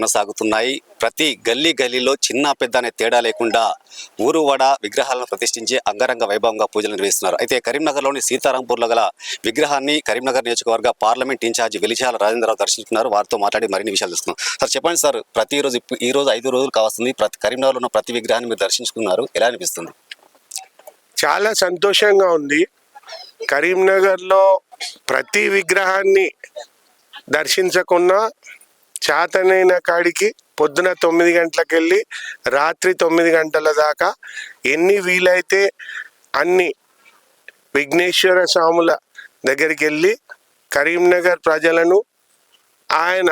కొనసాగుతున్నాయి. ప్రతి గల్లీ గల్లీలో చిన్న పెద్ద అనే తేడా లేకుండా ఊరు వడ విగ్రహాలను ప్రతిష్ఠించి అంగరంగ వైభవంగా పూజలు నిర్వహిస్తున్నారు. అయితే కరీంనగర్లోని సీతారాంపూర్లో గల విగ్రహాన్ని కరీంనగర్ నియోజకవర్గ పార్లమెంట్ ఇన్ఛార్జ్ వెలిచాల రాజేంద్రరావు దర్శించుకున్నారు. వారితో మాట్లాడి మరిన్ని విషయాలు తెలుసుకున్నాం సార్ చెప్పండి సార్ ప్రతిరోజు ఈ రోజు ఐదు రోజులు కావస్తుంది ప్రతి కరీంనగర్లో ఉన్న ప్రతి విగ్రహాన్ని మీరు దర్శించుకున్నారు. ఎలా అనిపిస్తుంది? చాలా సంతోషంగా ఉంది. కరీంనగర్లో ప్రతి విగ్రహాన్ని దర్శించకుండా చేతనైన కాడికి పొద్దున తొమ్మిది గంటలకు వెళ్ళి రాత్రి తొమ్మిది గంటల దాకా ఎన్ని వీలైతే అన్ని విఘ్నేశ్వర స్వాముల దగ్గరికి వెళ్ళి కరీంనగర్ ప్రజలను ఆయన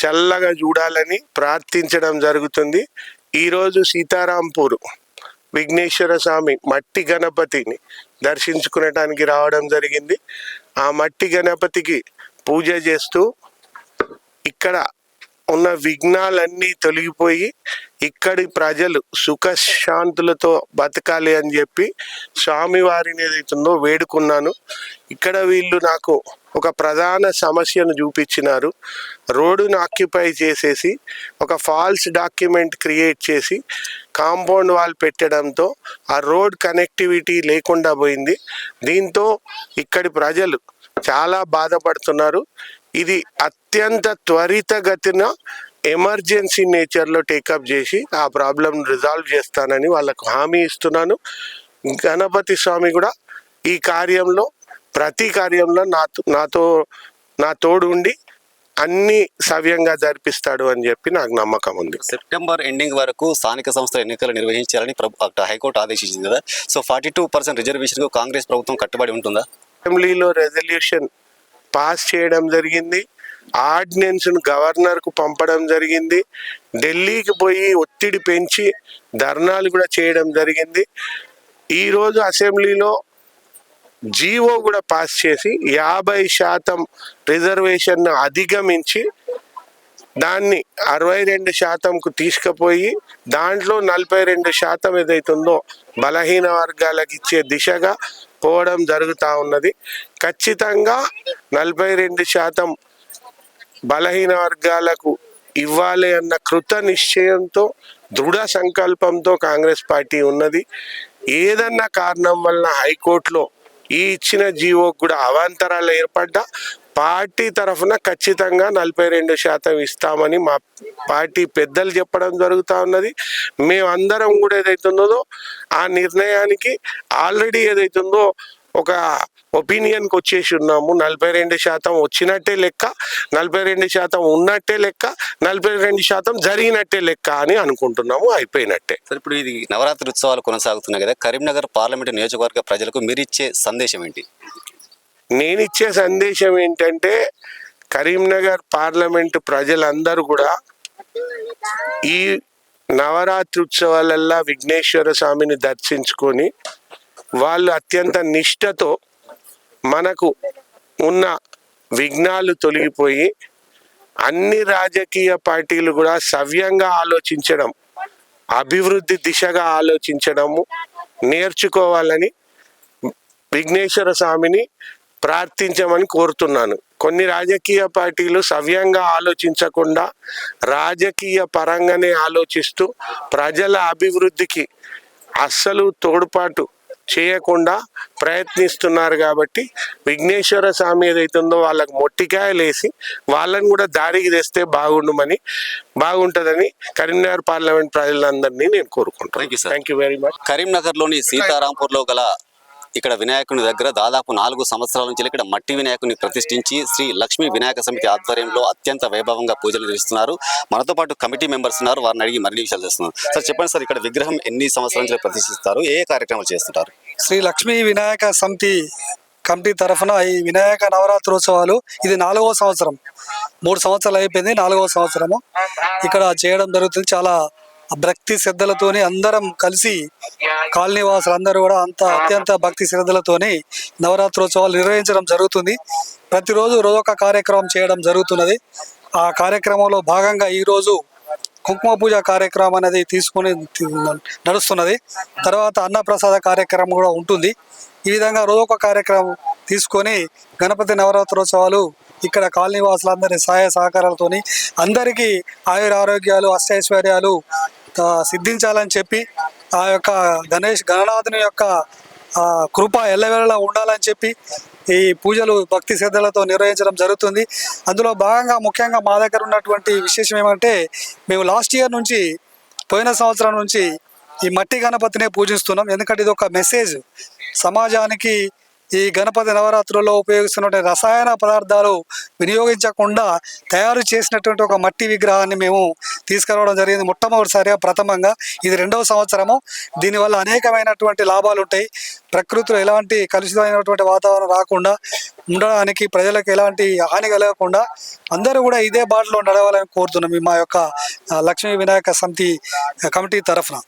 చల్లగా చూడాలని ప్రార్థించడం జరుగుతుంది. ఈరోజు సీతారాంపూర్ విఘ్నేశ్వర స్వామి మట్టి గణపతిని దర్శించుకునటానికి రావడం జరిగింది. ఆ మట్టి గణపతికి పూజ చేస్తూ ఇక్కడ ఉన్న విఘ్నాలన్నీ తొలగిపోయి ఇక్కడి ప్రజలు సుఖశాంతులతో బతకాలి అని చెప్పి స్వామివారిని ఏదైతుందో వేడుకున్నాను. ఇక్కడ వీళ్ళు నాకు ఒక ప్రధాన సమస్యను చూపించినారు. రోడ్డును ఆక్యుపై చేసేసి ఒక ఫాల్స్ డాక్యుమెంట్ క్రియేట్ చేసి కాంపౌండ్ వాల్ పెట్టడంతో ఆ రోడ్ కనెక్టివిటీ లేకుండా పోయింది. దీంతో ఇక్కడి ప్రజలు చాలా బాధపడుతున్నారు. ఇది అత్యంత త్వరితగతిన ఎమర్జెన్సీ నేచర్లో టేకప్ చేసి ఆ ప్రాబ్లం రిజాల్వ్ చేస్తానని వాళ్ళకు హామీ ఇస్తున్నాను. గణపతి స్వామి కూడా ఈ కార్యంలో ప్రతి కార్యంలో నాతో నాతో నా తోడు ఉండి అన్ని సవ్యంగా జరిపిస్తాడు అని చెప్పి నాకు నమ్మకం ఉంది. సెప్టెంబర్ ఎండింగ్ వరకు స్థానిక సంస్థల ఎన్నికలు నిర్వహించాలని హైకోర్టు ఆదేశించింది కదా. సో ఫార్టీ టూ పర్సెంట్ రిజర్వేషన్కు కాంగ్రెస్ ప్రభుత్వం కట్టుబడి ఉంటుందా? అసెంబ్లీలో రెజల్యూషన్ పాస్ చేయడం జరిగింది. ఆర్డినెన్స్ను గవర్నర్కు పంపడం జరిగింది. ఢిల్లీకి పోయి ఒత్తిడి పెంచి ధర్నాలు కూడా చేయడం జరిగింది. ఈరోజు అసెంబ్లీలో జీవో కూడా పాస్ చేసి యాభై శాతం రిజర్వేషన్ను అధిగమించి దాన్ని అరవై రెండు శాతంకు తీసుకుపోయి దాంట్లో నలభై రెండు శాతం ఏదైతుందో బలహీన వర్గాలకు ఇచ్చే దిశగా పోవడం జరుగుతూ ఉన్నది. ఖచ్చితంగా నలభై రెండు శాతం బలహీన వర్గాలకు ఇవ్వాలి అన్న కృత నిశ్చయంతో దృఢ సంకల్పంతో కాంగ్రెస్ పార్టీ ఉన్నది. ఏదన్నా కారణం వలన హైకోర్టులో ఈ ఇచ్చిన జీవోకు కూడా అవాంతరాలు ఏర్పడ్డా పార్టీ తరఫున ఖచ్చితంగా నలభై రెండు శాతం ఇస్తామని మా పార్టీ పెద్దలు చెప్పడం జరుగుతూ ఉన్నది. మేమందరం కూడా ఏదైతుందో ఆ నిర్ణయానికి ఆల్రెడీ ఏదైతుందో ఒక ఒపీనియన్కి వచ్చేసి ఉన్నాము. నలభై రెండు శాతం వచ్చినట్టే లెక్క నలభై రెండు శాతం ఉన్నట్టే లెక్క నలభై రెండు శాతం జరిగినట్టే లెక్క అని అనుకుంటున్నాము. అయిపోయినట్టే. సార్ ఇప్పుడు ఇది నవరాత్రి ఉత్సవాలు కొనసాగుతున్నాయి కదా. కరీంనగర్ పార్లమెంట్ నియోజకవర్గ ప్రజలకు మీరిచ్చే సందేశం ఏంటి? నేను ఇచ్చే సందేశం ఏంటంటే కరీంనగర్ పార్లమెంటు ప్రజలందరూ కూడా ఈ నవరాత్రి ఉత్సవాలల్లా విఘ్నేశ్వర స్వామిని దర్శించుకొని వాళ్ళు అత్యంత నిష్ఠతో మనకు ఉన్న విఘ్నాలు తొలగిపోయి అన్ని రాజకీయ పార్టీలు కూడా సవ్యంగా ఆలోచించడం అభివృద్ధి దిశగా ఆలోచించడము నేర్చుకోవాలని విఘ్నేశ్వర స్వామిని ప్రార్థించమని కోరుతున్నాను. కొన్ని రాజకీయ పార్టీలు సవ్యంగా ఆలోచించకుండా రాజకీయ పరంగానే ఆలోచిస్తూ ప్రజల అభివృద్ధికి అస్సలు తోడ్పాటు చేయకుండా ప్రయత్నిస్తున్నారు కాబట్టి విఘ్నేశ్వర స్వామి ఏదైతుందో వాళ్ళకి మొట్టికాయలేసి వాళ్ళని కూడా దారికి తెస్తే బాగుండుమని బాగుంటుందని కరీంనగర్ పార్లమెంట్ ప్రజలందరినీ నేను కోరుకుంటాను. థ్యాంక్ యూ వెరీ మచ్ కరీంనగర్లోని సీతారాంపూర్లో గల ఇక్కడ వినాయకుని దగ్గర దాదాపు నాలుగు సంవత్సరాల నుంచి ఇక్కడ మట్టి వినాయకుని ప్రతిష్ఠించి శ్రీ లక్ష్మీ వినాయక సమితి ఆధ్వర్యంలో అత్యంత వైభవంగా పూజలు నిర్వహిస్తున్నారు. మనతో పాటు కమిటీ మెంబర్స్ ఉన్నారు. వారిని అడిగి మరిన్ని విషయాలు చేస్తున్నారు సార్ చెప్పండి సార్ ఇక్కడ విగ్రహం ఎన్ని సంవత్సరాల నుంచి ప్రతిష్ఠిస్తారు? ఏ ఏ కార్యక్రమాలు చేస్తుంటారు? శ్రీ లక్ష్మీ వినాయక సమితి కమిటీ తరఫున ఈ వినాయక నవరాత్రోత్సవాలు ఇది నాలుగవ సంవత్సరం. మూడు సంవత్సరాలు అయిపోయింది నాలుగవ సంవత్సరము. ఇక్కడ చేయడం జరుగుతుంది. చాలా భక్తి శ్రద్ధలతోని అందరం కలిసి కాలనీ వాసులందరూ కూడా అంత అత్యంత భక్తి శ్రద్ధలతోని నవరాత్రోత్సవాలు నిర్వహించడం జరుగుతుంది. ప్రతిరోజు రోజొక కార్యక్రమం చేయడం జరుగుతున్నది. ఆ కార్యక్రమంలో భాగంగా ఈరోజు కుంకుమ పూజ కార్యక్రమం అనేది తీసుకొని నడుస్తున్నది. తర్వాత అన్నప్రసాద కార్యక్రమం కూడా ఉంటుంది. ఈ విధంగా రోజొక కార్యక్రమం తీసుకొని గణపతి నవరాత్రోత్సవాలు ఇక్కడ కాలనీ వాసులందరి సహాయ సహకారాలతోని అందరికీ ఆయుర ఆరోగ్యాలు అష్టైశ్వర్యాలు సిద్ధించాలని చెప్పి ఆ యొక్క గణేష్ గణనాథుని యొక్క కృప ఎల్లవేళలా ఉండాలని చెప్పి ఈ పూజలు భక్తి శ్రద్ధలతో నిర్వహించడం జరుగుతుంది. అందులో భాగంగా ముఖ్యంగా మా దగ్గర ఉన్నటువంటి విశేషం ఏమంటే మేము లాస్ట్ ఇయర్ నుంచి పోయిన సంవత్సరం నుంచి ఈ మట్టి గణపతినే పూజిస్తున్నాం. ఎందుకంటే ఇది ఒక మెసేజ్. సమాజానికి ఈ గణపతి నవరాత్రుల్లో ఉపయోగిస్తున్న రసాయన పదార్థాలు వినియోగించకుండా తయారు చేసినటువంటి ఒక మట్టి విగ్రహాన్ని మేము తీసుకురావడం జరిగింది. మొట్టమొదటిసారిగా ప్రథమంగా ఇది రెండవ సంవత్సరము. దీనివల్ల అనేకమైనటువంటి లాభాలు ఉంటాయి. ప్రకృతిలో ఎలాంటి కలుషితమైనటువంటి వాతావరణం రాకుండా ఉండడానికి ప్రజలకు ఎలాంటి హాని కలగకుండా అందరూ కూడా ఇదే బాటలో నడవాలని కోరుతున్నాం. మా యొక్క లక్ష్మీ వినాయక సమితి కమిటీ తరఫున.